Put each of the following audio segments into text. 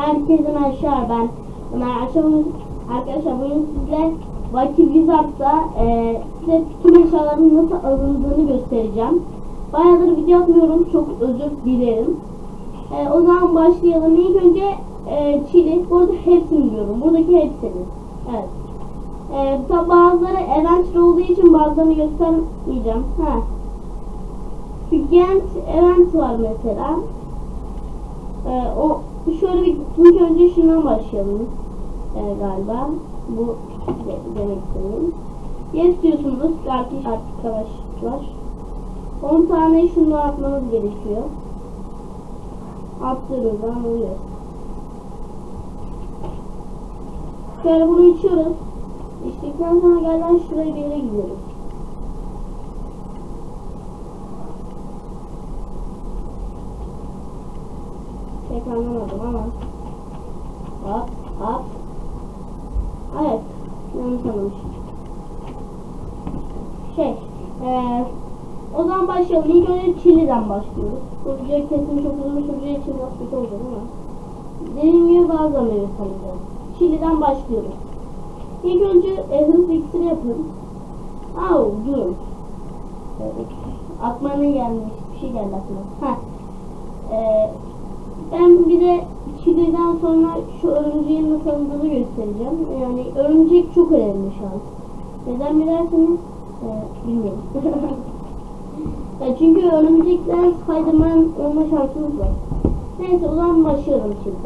Herkese merhabalar ben Ömer Akşam'ın arkadaşlar bugün sizle Vaki Wizard'da e, size tüm eşyaların nasıl alındığını göstereceğim. Bayağıdır video atmıyorum çok özür dilerim. E, o zaman başlayalım. İlk önce e, Çili. Bu arada hepsini biliyorum. Buradaki hepsini. Evet. E, bazıları event olduğu için bazılarını göstermeyeceğim. Ha. Gigant event var mesela. Ee, o şöyle bir ilk önce şundan başlayalım ee, galiba. Bu de, demek istiyorum. Yes diyorsunuz. Artık arkadaşlar. 10 tane şunu atmanız gerekiyor. Attığınız zaman oluyor. Şöyle bunu içiyoruz. İçtikten sonra gelen şuraya bir yere gidiyoruz. Pek anlamadım ama. Hop hop. Evet. Yanlış anlamışım. Şey. Ee, o zaman başlayalım. İlk önce Çili'den başlıyoruz. Bu video kesin çok uzun süreceği için biraz kötü olacak ama. Dediğim gibi bazılarını göstereceğim. Çili'den başlıyoruz. İlk önce e, hızlı iksiri yapın. Au durun. Aklıma gelmiş bir şey geldi aklıma. Ha. Ee, ben bir de Çile'den sonra şu örümceğin nasıl alındığını göstereceğim. Yani örümcek çok önemli şu an. Neden bilerseniz e, bilmiyorum. ya çünkü örümcekler Spiderman olma şansınız var. Neyse o zaman başlayalım şimdi.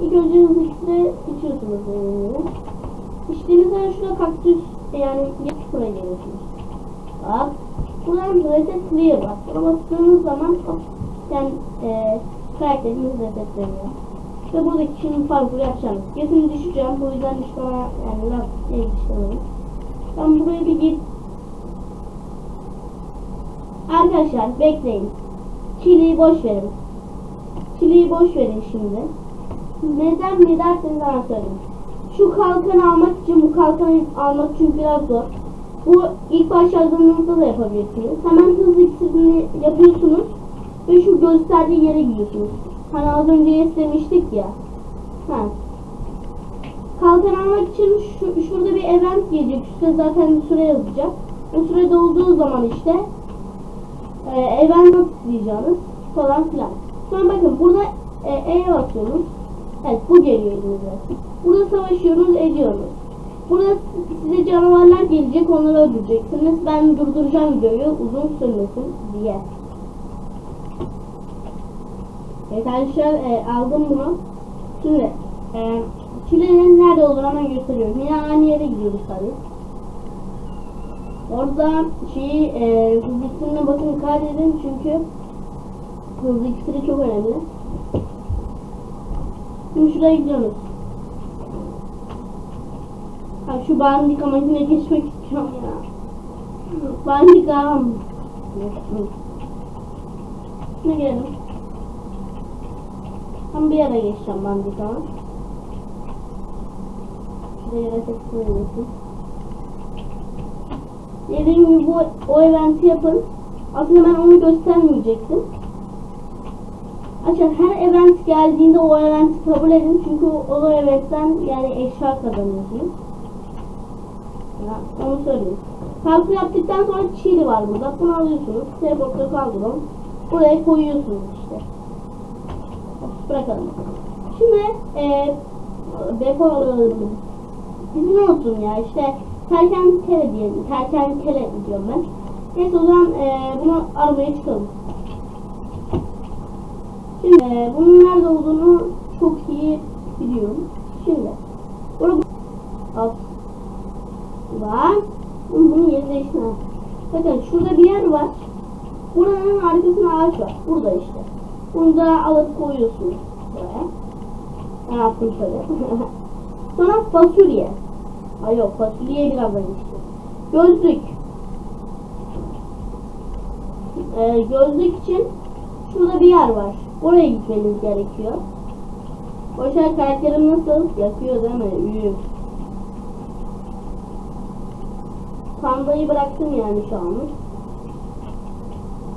İlk önce hızlı içiyorsunuz gibi. İçtiğiniz zaman şurada kaktüs yani buraya geliyorsunuz. Bak. Buradan reset clear var. Buna bastığınız zaman yani e, karakteriniz resetleniyor. Ve buradaki şimdi farklı yapacağım. Kesin düşeceğim. Bu yüzden düşmeme yani laf diye düşmemeliyim. Ben buraya bir git. Arkadaşlar bekleyin. Çileyi boş verin. Çileyi boş verin şimdi. Neden mi derseniz söyleyeyim. Şu kalkanı almak için bu kalkanı almak çünkü biraz zor. Bu ilk başladığınızda da yapabilirsiniz. Hemen hızlı iksirini yapıyorsunuz ve şu gösterdiği yere gidiyorsunuz. Hani az önce yes demiştik ya. Ha. Kalkan almak için şu, şurada bir event gelecek. Üstte zaten süre yazacak. O süre dolduğu zaman işte e, event tıklayacağınız falan filan. Sonra bakın burada e, E'ye basıyorsunuz. Evet bu geliyor elinize. Burada savaşıyorsunuz ediyorsunuz. Burada size canavarlar gelecek onları öldüreceksiniz. Ben durduracağım videoyu uzun sürmesin diye. Arkadaşlar e, aldım bunu. Şimdi e, Çile'nin nerede olduğunu hemen gösteriyorum. Yine aynı yere gidiyoruz tabii. Orada şeyi e, hızlı iksirine bakın kaydedin çünkü hızlı iksiri çok önemli. Şimdi şuraya gidiyoruz. Ha şu bandika makine geçmek istiyorum ya. Bandika. Ne gelelim. Tam bir yere geçeceğim bandika. Şuraya yere tekrar Dediğim gibi bu o eventi yapın. Aslında ben onu göstermeyecektim. Açın her event geldiğinde o eventi kabul edin çünkü o, eventten yani eşya kazanıyorsunuz. Ya, onu söyleyeyim. Parkur yaptıktan sonra çili var burada. Bunu alıyorsunuz. Teleportları kaldırın. Buraya koyuyorsunuz işte. Bırakalım. Şimdi e, depolarım. Bizim olsun ya işte kertenkele diyelim. Kertenkele diyorum ben. Neyse o zaman e, bunu aramaya çıkalım. Şimdi e, bunun nerede olduğunu çok iyi biliyorum. Şimdi burada alt var. Bunu yeri değiştirme. Bakın şurada bir yer var. Buranın arkasında ağaç var. Burada işte. Bunu da alıp koyuyorsunuz. Ben yaptım şöyle. Sonra fasulye. Ay yok fasulyeye birazdan işte. Gözlük. Ee, gözlük için şurada bir yer var. Oraya gitmeniz gerekiyor. Boşver karakterim nasıl? Yakıyor değil mi? Üyüm. Pandayı bıraktım yani şu an.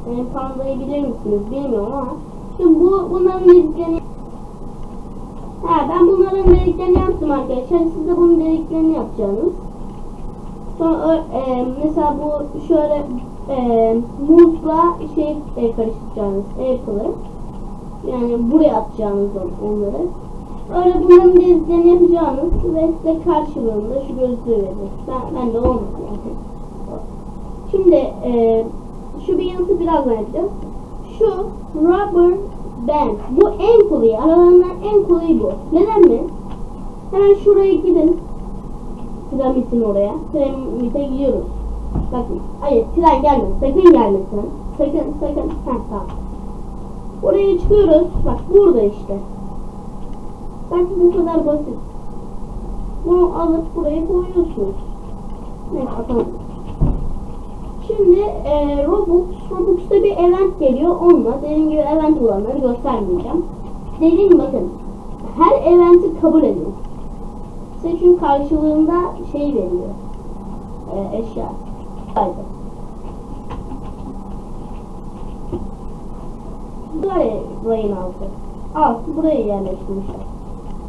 Yani pandayı bilir misiniz bilmiyorum ama şimdi bu bunların dediklerini ha ben bunların dediklerini yaptım arkadaşlar. Siz de bunun dediklerini yapacaksınız. Sonra e, mesela bu şöyle e, muzla şey e, karıştıracağınız apple'ı. Yani buraya atacağınız on- onları. Öyle bunların dediklerini yapacağınız ve size karşılığında şu gözlüğü verir. Ben, ben de olmadı yani. Şimdi e, şu bir yanıtı birazdan yapacağız. Şu rubber band. Bu en kolayı. Aralarından en kolayı bu. Neden mi? Hemen şuraya gidin. Piramidin oraya. Piramide gidiyoruz. Bakın. Hayır tren gelmesin. Sakın gelmesin. Sakın sakın. Heh tamam. Oraya çıkıyoruz. Bak burada işte. Bak bu kadar basit. Bunu alıp buraya koyuyorsunuz. Neyse atalım. Şimdi e, Robux, Robux'ta bir event geliyor. Onunla dediğim gibi event olanları göstermeyeceğim. Dediğim bakın. Her eventi kabul edin. Size çünkü karşılığında şey veriyor. E, eşya. Haydi. Buraya rayın altı. Al buraya yerleştirmişler.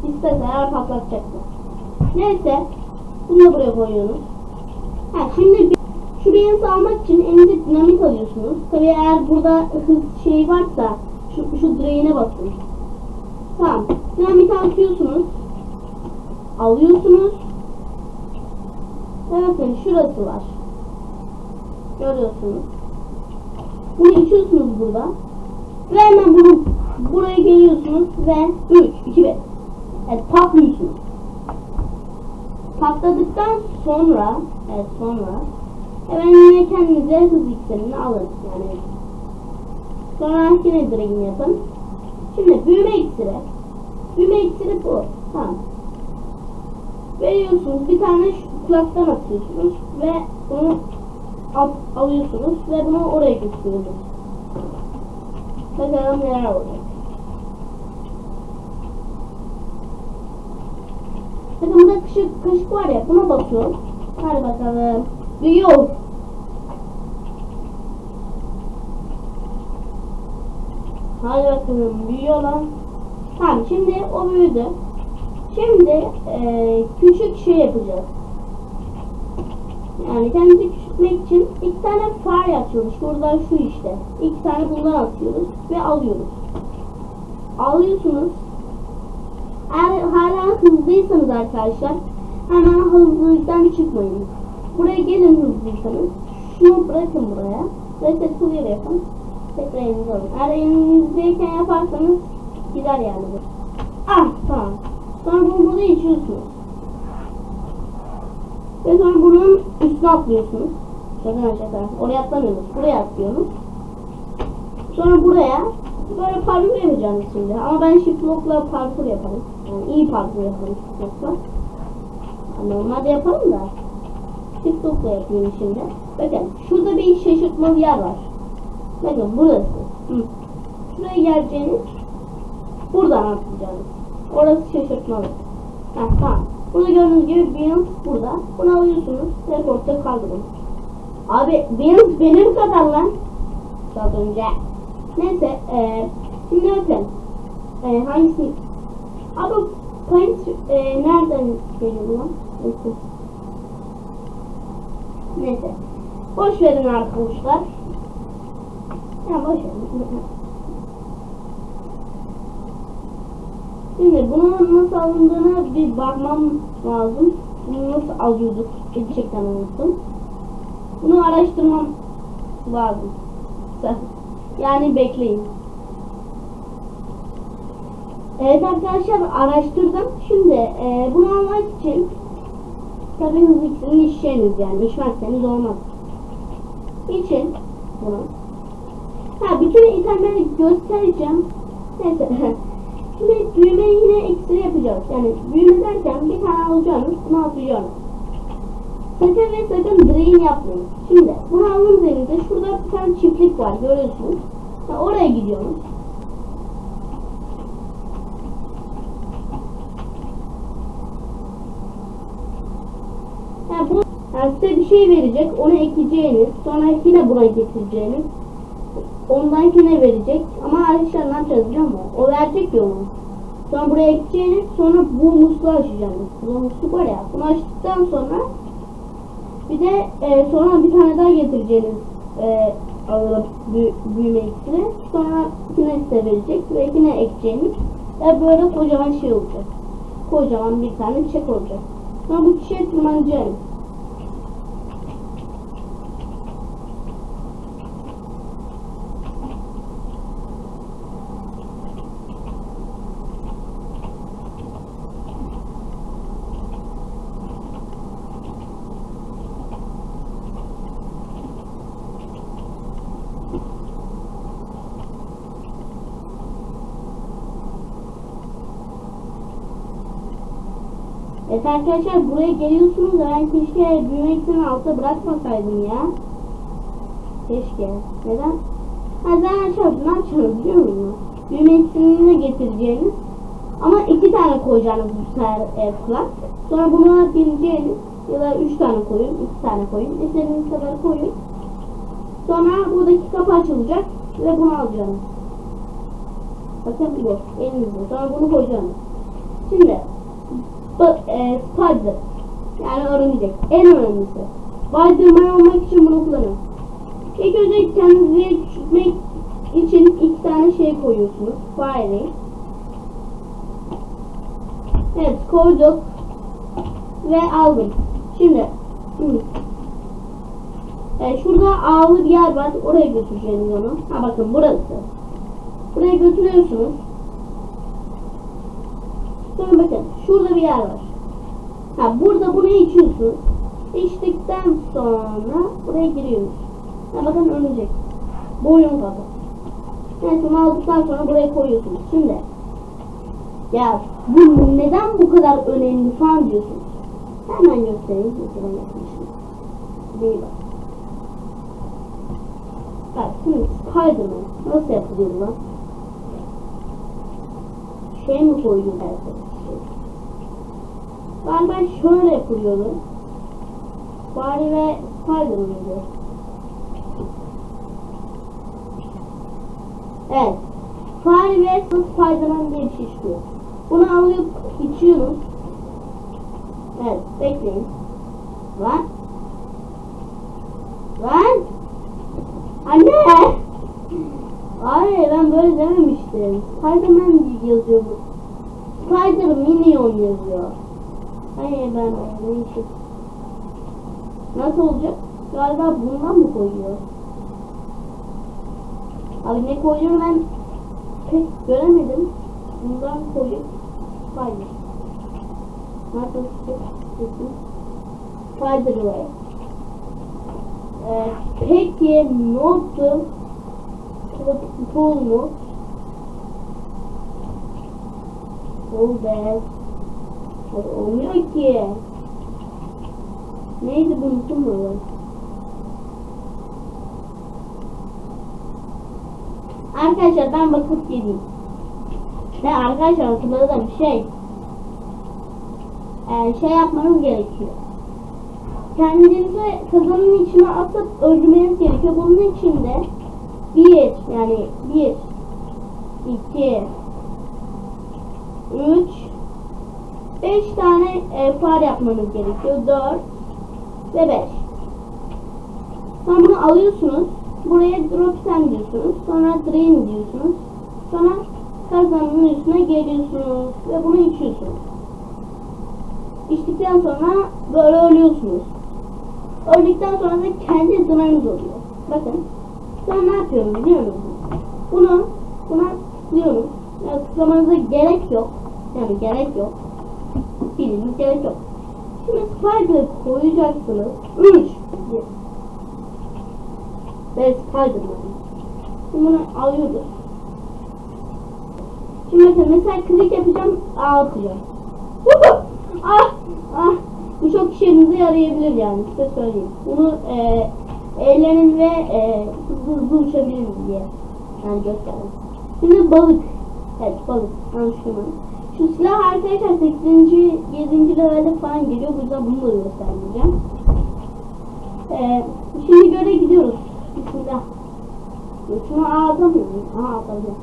İsteseler patlatacaklar. Neyse. Bunu da buraya koyuyorsunuz. Ha şimdi bir, şu beyazı almak için elinize dinamit alıyorsunuz. Tabii eğer burada hız şey varsa şu, şu direğine basın. Tamam. Dinamit atıyorsunuz. Alıyorsunuz. Ve bakın şurası var. Görüyorsunuz. Bunu içiyorsunuz burada. Ve hemen bunu buraya geliyorsunuz ve 3, 2, 1. Evet patlıyorsunuz. Patladıktan sonra evet sonra hemen yine kendinize hız iksirini alın. Yani sonra yine drain yapın. Şimdi büyüme iksiri. Büyüme iksiri bu. Tamam. Veriyorsunuz bir tane kulaktan atıyorsunuz ve bunu al, alıyorsunuz ve bunu oraya götürüyorsunuz. Bakalım neler olacak. Bakın burada kaşık, kaşık var ya buna basıyorum. Hadi bakalım. Büyüyor. Hadi bakalım büyüyor lan. Tamam şimdi o büyüdü. Şimdi eee, küçük şey yapacağız. Yani kendimizi küçültmek için iki tane fare atıyoruz. Şurada şu işte. İki tane bundan atıyoruz ve alıyoruz. Alıyorsunuz. Eğer hala hızlıysanız arkadaşlar hemen hızlılıktan çıkmayın. Buraya gelin hızlıysanız. Şunu bırakın buraya. Reset clear yapın. Tekrar elinize alın. Eğer elinizdeyken yaparsanız gider yani bu. Ah tamam. Sonra bunu burada içiyorsunuz. Ve sonra bunun üstüne atlıyorsunuz. Şaka şaka. Oraya atlamıyorsunuz. Buraya atlıyorsunuz. Sonra buraya böyle parkur yapacağım şimdi. Ama ben shift lock'la parkur yaparım. Yani iyi parkur yaparım shift lock'la. Yani normalde yaparım da. Shift lock'la yapıyorum şimdi. Bakın şurada bir şaşırtmalı yer var. Bakın burası. Hı. Şuraya geleceğiniz buradan atlayacaksınız. Orası şaşırtmalı. Heh, tamam. Burada gördüğünüz gibi Beans burada. Bunu alıyorsunuz. Teleportta kaldırın. Abi Beans benim kadar lan. Çok önce. Neyse. E, şimdi bakın. E, hangisi? Abi point e, nereden geliyor lan? Neyse. Neyse. Boş verin arkadaşlar. Ya boş verin. Şimdi bunun nasıl alındığını bir bakmam lazım. Bunu nasıl alıyorduk? Gerçekten unuttum. Bunu araştırmam lazım. Yani bekleyin. Evet arkadaşlar araştırdım. Şimdi e, bunu almak için tabii hızlı ikisini içeceğiniz yani. İçmezseniz olmaz. İçin bunu. Ha bütün itemleri göstereceğim. Neyse. Şimdi büyüme yine ekstra yapacağız. Yani büyüme derken bir tane alacaksınız, bunu atacaksınız. Sakın ve sakın drain yapmayın. Şimdi bunu aldığınız elinizde şurada bir tane çiftlik var görüyorsunuz. Ha, oraya gidiyorsunuz. Size bir şey verecek, onu ekleyeceğiniz, sonra yine buraya getireceğiniz, ondan yine verecek. Ama arkadaşlar ne yapacağız? O verecek ya onu. Sonra buraya ekeceğiniz sonra bu musluğu açacaksınız. Bu musluk var ya. Bunu açtıktan sonra bir de e, sonra bir tane daha getireceğiniz e, alıp büyü, büyüme iksiri. Sonra yine size verecek ve yine ekeceğiniz ve böyle kocaman şey olacak. Kocaman bir tane çiçek olacak. Sonra bu çiçeğe tırmanacaksınız. Evet arkadaşlar buraya geliyorsunuz da ben keşke büyüme iksirini altta bırakmasaydım ya. Keşke. Neden? Ha zaten şöyle ne biliyor musunuz? Büyüme iksirini de getireceğiniz ama iki tane koyacaksınız bu sefer e. Sonra buna bineceğiniz ya da üç tane koyun, iki tane koyun. İstediğiniz kadar koyun. Sonra buradaki kapı açılacak ve bunu alacaksınız. Bakın bu elinizde. Sonra bunu koyacaksınız. Şimdi e, spider yani örümcek en önemlisi. Spiderman olmak için bunu kullanın. İlk önce kendinizi küçültmek için iki tane şey koyuyorsunuz. Fire. Evet koyduk ve aldım. Şimdi hı. E, şurada ağlı bir yer var. Oraya götüreceğiniz onu. Ha bakın burası. Buraya götürüyorsunuz. Sonra bakın şurada bir yer var. Ha burada bunu içiyorsunuz. İçtikten sonra buraya giriyorsunuz. Ha bakın örümcek. Boyun kapı. Evet bunu aldıktan sonra buraya koyuyorsunuz. Şimdi ya bu neden bu kadar önemli falan diyorsunuz. Hemen göstereyim. Mesela yapmışım. Değil bak. Bak şimdi Spiderman nasıl yapılıyor lan? Şey mi koydun dersin? Galiba şöyle yapılıyordu. Bari ve Spiderman'dı. Evet. Fare ve Spiderman diye bir şey çıkıyor. Bunu alıp içiyoruz. Evet, bekleyin. Lan. Lan. Anne. Hayır ben böyle dememiştim. Spiderman yazıyor bu. Spider Minion yazıyor. Hayır ben neyse. Nasıl olacak? Galiba bundan mı koyuyor? Abi ne koyuyor ben pek göremedim. Bundan koyup Spider. Nasıl sesin? Spider Way. Ee, peki notu Full mu? Full be. Hayır, olmuyor ki. Neydi bu unuttum mu? Arkadaşlar ben bakıp geleyim. Ne arkadaşlar hatırladım şey. Ee, şey yapmanız gerekiyor. Kendinizi kazanın içine atıp öldürmeniz gerekiyor. Bunun için de bir yani bir iki üç beş tane e, far yapmanız gerekiyor. Dört ve beş. Sonra bunu alıyorsunuz. Buraya drop sen diyorsunuz. Sonra drain diyorsunuz. Sonra kazanın üstüne geliyorsunuz ve bunu içiyorsunuz. İçtikten sonra böyle ölüyorsunuz. Öldükten sonra da kendi zırhınız oluyor. Bakın. Sen ne yapıyorum biliyor musun? Bunu buna tıklıyorum. Yani tıklamanıza gerek yok. Yani gerek yok. Bildiğiniz gerek yok. Şimdi Spider koyacaksınız. 3 ve Spiderman. Şimdi bunu alıyoruz. Şimdi mesela, mesela klik yapacağım, A atacağım. ah, ah. Bu çok işinize yarayabilir yani size söyleyeyim. Bunu e, eğlenin ve e, hızlı hızlı uçabiliriz diye. Yani gösterdim. Şimdi balık. Evet balık. Anlaşılmadı. Şu silah arkadaşlar 8. 7. levelde falan geliyor. Bu yüzden bunu da göstermeyeceğim. Ee, şimdi göre gidiyoruz. Bismillah. Şunu atamıyorum. Aha atabiliyorum.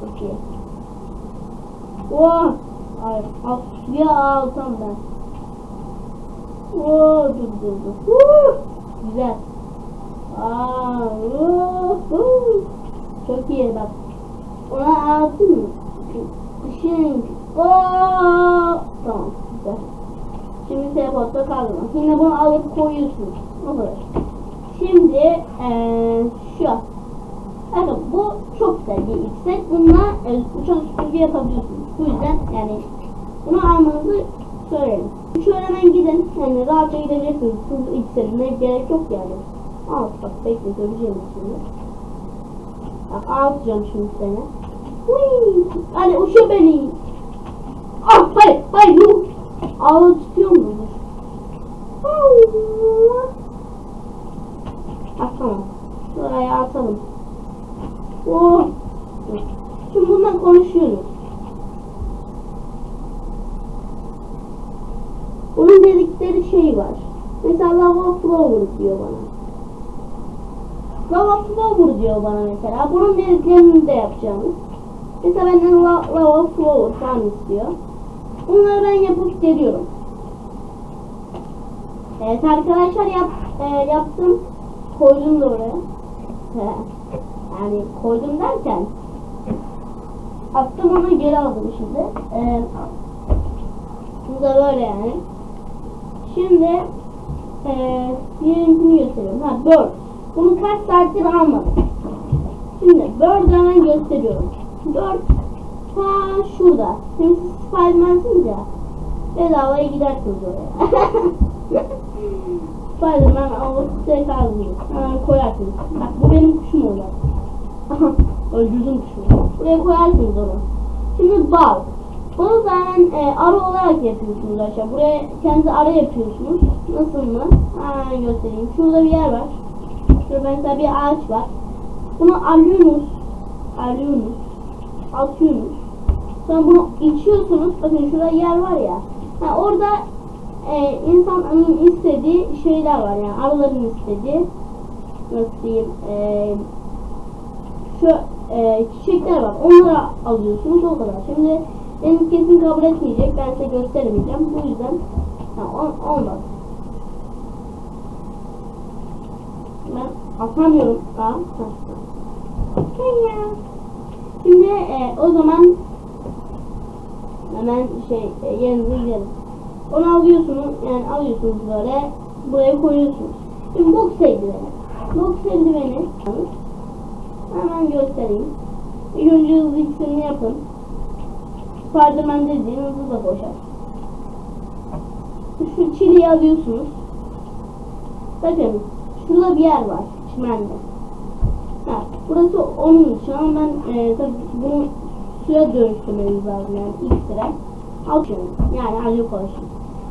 Çok iyi. Oh. Ay, al, ya alsam ben. Oh, dur dur dur. Uh, güzel. Aa, uh, uh. Çok iyi bak. Ona altın mı? Işın. Oo, tamam güzel. Şimdi teleportta kaldı. Yine bunu alıp koyuyorsunuz. O kadar. Şimdi eee şu. Evet bu çok güzel bir iksek. Bununla e, uçan süpürge yapabiliyorsunuz. Bu yüzden yani bunu almanızı söylerim. Şöyle hemen gidin. Yani rahatça gidebilirsiniz. Hızlı ikserine gerek yok yani. Al bak bekle göreceğim şimdi. Bak alacağım şimdi seni. Hui! Hadi uçur beni. Ah hayır hayır yok. Ağla tutuyor mu? Ah tamam. Şuraya atalım. Oh. Şimdi bundan konuşuyoruz. Bunun dedikleri şey var. Mesela lava flower diyor bana. Lava flower diyor bana mesela. Bunun dediklerini de yapacağımız. Mesela benden la, lava flower falan istiyor. Bunları ben yapıp geliyorum. Evet arkadaşlar yap, e, yaptım. Koydum da oraya. Yani koydum derken attım onu geri aldım şimdi. Ee, bu da böyle yani. Şimdi ee, diğerinkini gösteriyorum. Ha bird. Bunu kaç saattir almadım. Şimdi bird'ı hemen gösteriyorum. Bird ta şurada. Şimdi siz Spiderman'sınız ya. Bedavaya gidersiniz oraya. Spiderman size kaldırıyor. Hemen koyarsınız. Bak bu benim kuşum olacak. Öldürdüm kuşumu. Buraya koyarsınız onu. Şimdi bal. Bunu zaten e, arı olarak yapıyorsunuz aşağı. Buraya kendi arı yapıyorsunuz. Nasıl mı? Hemen göstereyim. Şurada bir yer var. Şurada mesela bir ağaç var. Bunu alıyorsunuz. Alıyorsunuz. Atıyorsunuz. Sonra bunu içiyorsunuz. Bakın şurada yer var ya. Ha, orada e, insanın istediği şeyler var yani arıların istediği nasıl diyeyim e, şu e, çiçekler var onları alıyorsunuz o kadar şimdi benim kesin kabul etmeyecek ben size göstermeyeceğim bu yüzden ha, on, olmaz ben atamıyorum daha ha, ha. Okay ya. Şimdi e, o zaman hemen şey e, yerinize gidelim onu alıyorsunuz yani alıyorsunuz böyle buraya koyuyorsunuz. Şimdi box eldiveni. Box eldiveni hemen göstereyim. İlk önce hızlı ikisini yapın. Spiderman dediğin hızlı da boşar. Şu çiliyi alıyorsunuz. Bakın şurada bir yer var çimende. Ha, burası onun için ama ben e, tabii bunu suya dönüştürmeniz lazım yani ilk sıra. Al şunu. Yani hadi konuşun.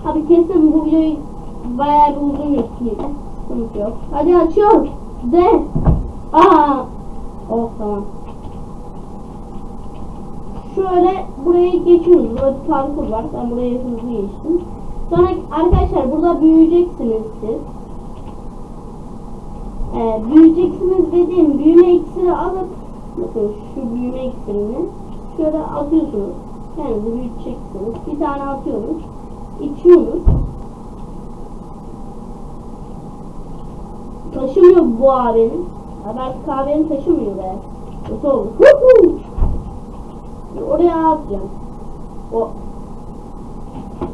Abi kesin bu videoyu bayağı bir uzun götürüyor. Sıkıntı. Hadi açıyor. De. Aha. Oh tamam. Şöyle buraya geçiyoruz. Burada parkur var. Ben buraya hızlı geçtim. Sonra arkadaşlar burada büyüyeceksiniz siz. Ee, büyüyeceksiniz dediğim büyüme iksiri alıp bakın şu büyüme iksirini şöyle atıyorsunuz. Kendinizi büyüteceksiniz. Bir tane atıyorsunuz. İçiyorsunuz. Taşımıyor bu abinin. Ya belki kahveni taşımıyor be. Kötü oldu. Oraya atacağım. O.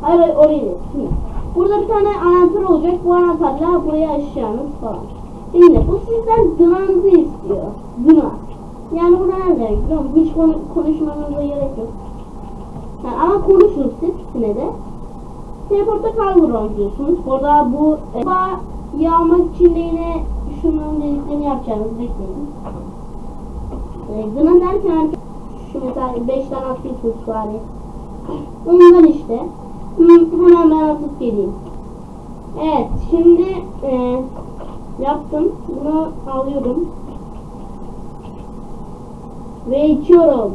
Hayır hayır oraya değil. Şimdi. Burada bir tane anahtar olacak. Bu anahtarla buraya aşacağınız falan. Şimdi bu sizden gınanızı istiyor. Gına. Yani bu ne demek biliyor musun? Hiç konu konuşmanıza gerek yok. Yani ama konuşun siz yine de. Teleporta kaldırın diyorsunuz. Burada bu e, yağmak için de yine şunun dediklerini yapacağınızı bekleyin. E, gına derken şu mesela 5 tane atıyorsunuz bari. Onlar işte. Hemen ben atıp geleyim. Evet şimdi e, yaptım. Bunu alıyorum. Ve içiyorum.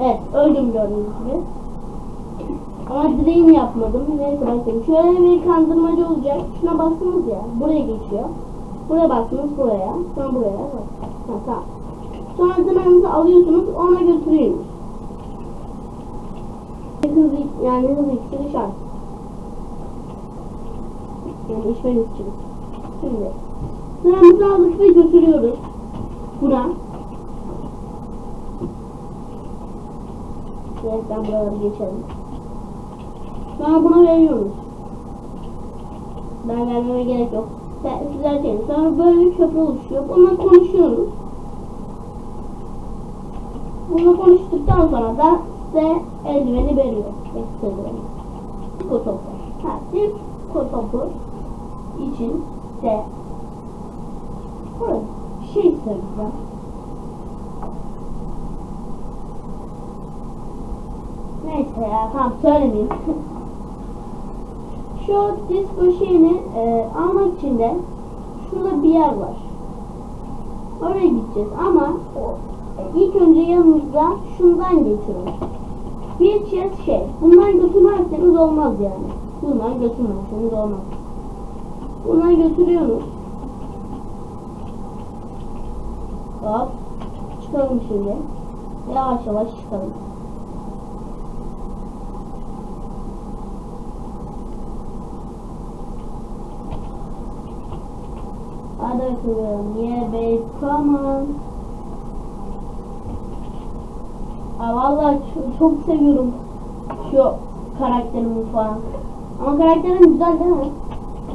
Evet öldüm gördüğünüz gibi. Ama dream yapmadım. Neyse bakayım. Şöyle bir kandırmacı olacak. Şuna bastınız ya. Buraya geçiyor. Buraya bastınız buraya. Sonra buraya. Ha, tamam. Sonra dınanızı alıyorsunuz ona götürüyorsunuz. Hızlı yani hızlı iksiri şart. İçmeniz için. Şimdi sıramızı aldık ve götürüyoruz. Buna. Evet ben buraları geçelim. Sonra buna veriyoruz. Ben vermeme gerek yok. Sen, sizler deyin. Sonra böyle bir köprü oluşuyor. Bununla konuşuyoruz. Bunu konuştuktan sonra da size eldiveni veriyor. Eldiveni. Disko topu. Ha, disko topu için de bir şey söyleyeceğim. Neyse ya tamam söylemeyeyim. Şu disco şeyini e, almak için de şurada bir yer var. Oraya gideceğiz ama e, ilk önce yanımızda şundan geçiyoruz. Bir chest şey. Bundan götürmezseniz olmaz yani. Bundan götürmezseniz olmaz. Bundan götürüyoruz. Hop. Çıkalım şimdi. Yavaş yavaş çıkalım. Hadi bakalım. Yeah babe come on. Aa, vallahi çok, çok seviyorum şu karakterimi falan. Ama karakterim güzel değil mi?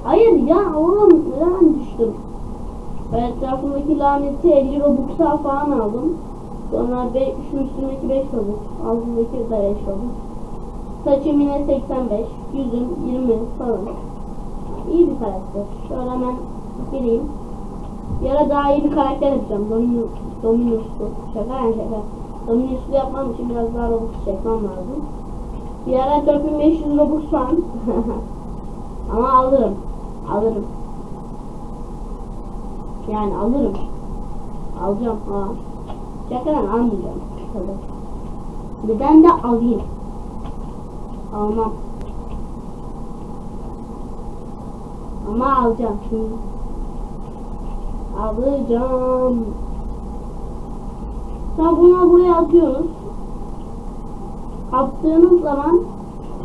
Hayır ya oğlum neden düştüm? Ve etrafındaki laneti 50 Robux'a falan aldım. Sonra be, şu üstündeki 5 Robux. Altındaki de 5 Robux. Saçım yine 85. Yüzüm 20 falan. İyi bir karakter. Şöyle hemen gireyim. Bir ara daha iyi bir karakter yapacağım. Dominus, Dominus'lu. Şaka yani şaka. Dominus'lu yapmam için biraz daha Robux çekmem lazım. Bir ara 4500 Robux falan. Ama alırım. Alırım. Yani alırım. Alacağım ha. Şakadan almayacağım. Tabii. Neden de alayım. Almam. Ama alacağım şimdi. Alacağım. Sonra bunu buraya atıyoruz. Attığınız zaman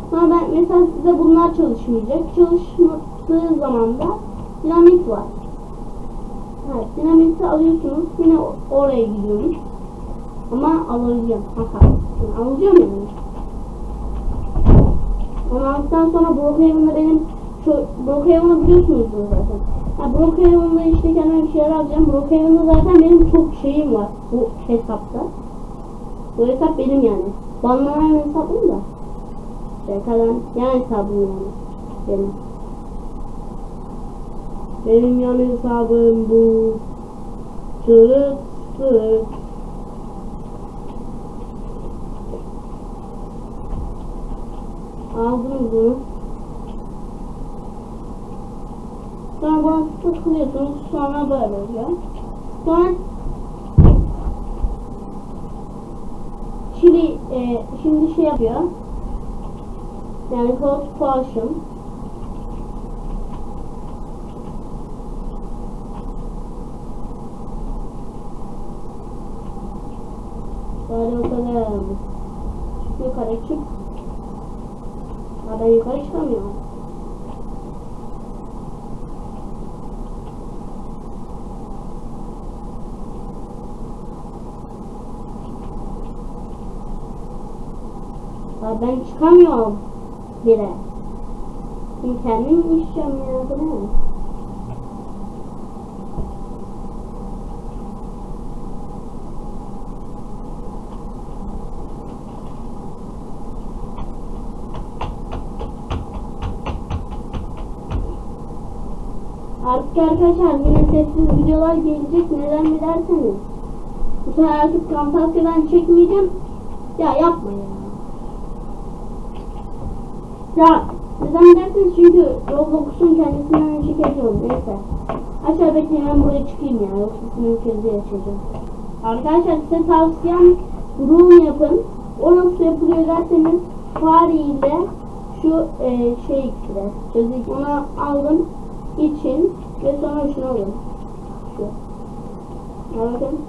sonra ben mesela size bunlar çalışmayacak. Çalışmadığı zaman da dinamit var. Evet, dinamiti alıyorsunuz. Yine oraya gidiyoruz. Ama alacağım. Haha. Yani alacağım yani. Onu aldıktan sonra Brookhaven'da benim şu Brookhaven'ı biliyorsunuz zaten. Ha, Brookhaven'da işte kendime bir şeyler alacağım. Brookhaven'da zaten benim çok şeyim var bu hesapta. Bu hesap benim yani. Banlanan hesabım da. Şakadan yan hesabım yani. Benim. Benim yan hesabım bu. Sırıt sırıt. Aldınız bunu. Sonra bunu tıklıyorsunuz. Sonra böyle oluyor. Sonra Chili e, şimdi şey yapıyor. Yani Cold Potion. Çık yukarı çık. Ben yukarı çıkamıyorum. Ha ben çıkamıyorum bile. Kendim işeceğim ya bu ne? Artık arkadaşlar yine sessiz videolar gelecek. Neden mi derseniz. Bu sefer artık Camtasia'dan çekmeyeceğim. Ya yapma ya. Ya neden derseniz çünkü Roblox'un kendisinden çekeceğim. Neyse. Aşağı bekleyin ben buraya çıkayım ya. Yoksa sinir krizi yaşayacağım. Arkadaşlar size tavsiyem room yapın. O nasıl yapılıyor derseniz fare ile şu e, şey iksiri. Çözik. Onu aldım için ve sonra şunu alın. Şu. Bakın.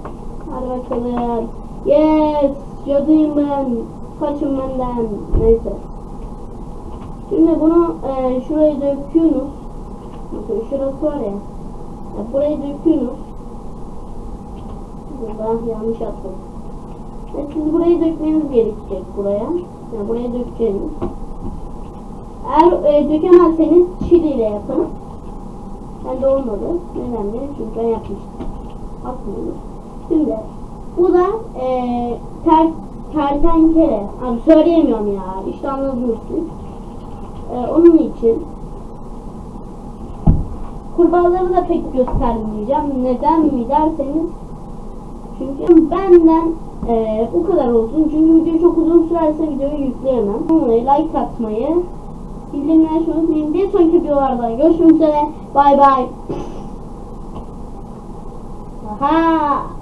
Hadi bakalım. Yes. Cadıyım ben. Kaçın benden. Neyse. Şimdi bunu e, şuraya döküyorsunuz. Bakın şurası var ya. ya buraya döküyorsunuz. Ben yanlış yaptım. E, siz burayı dökmeniz gerekecek buraya. Yani buraya dökeceğiniz. Eğer e, dökemezseniz çili ile yapın. Ben de olmadı. Mi? Çünkü ben yapmıştım. Atmıyoruz. Şimdi bu da e, ter, kertenkele. Abi söyleyemiyorum ya. İşte anladınız siz. E, onun için kurbağaları da pek göstermeyeceğim. Neden mi derseniz çünkü benden e, bu kadar olsun. Çünkü video çok uzun sürerse videoyu yükleyemem. Onları like atmayı, bildirimleri açmayı unutmayın. Bir sonraki videolarda görüşmek üzere. Bay bay. Aha.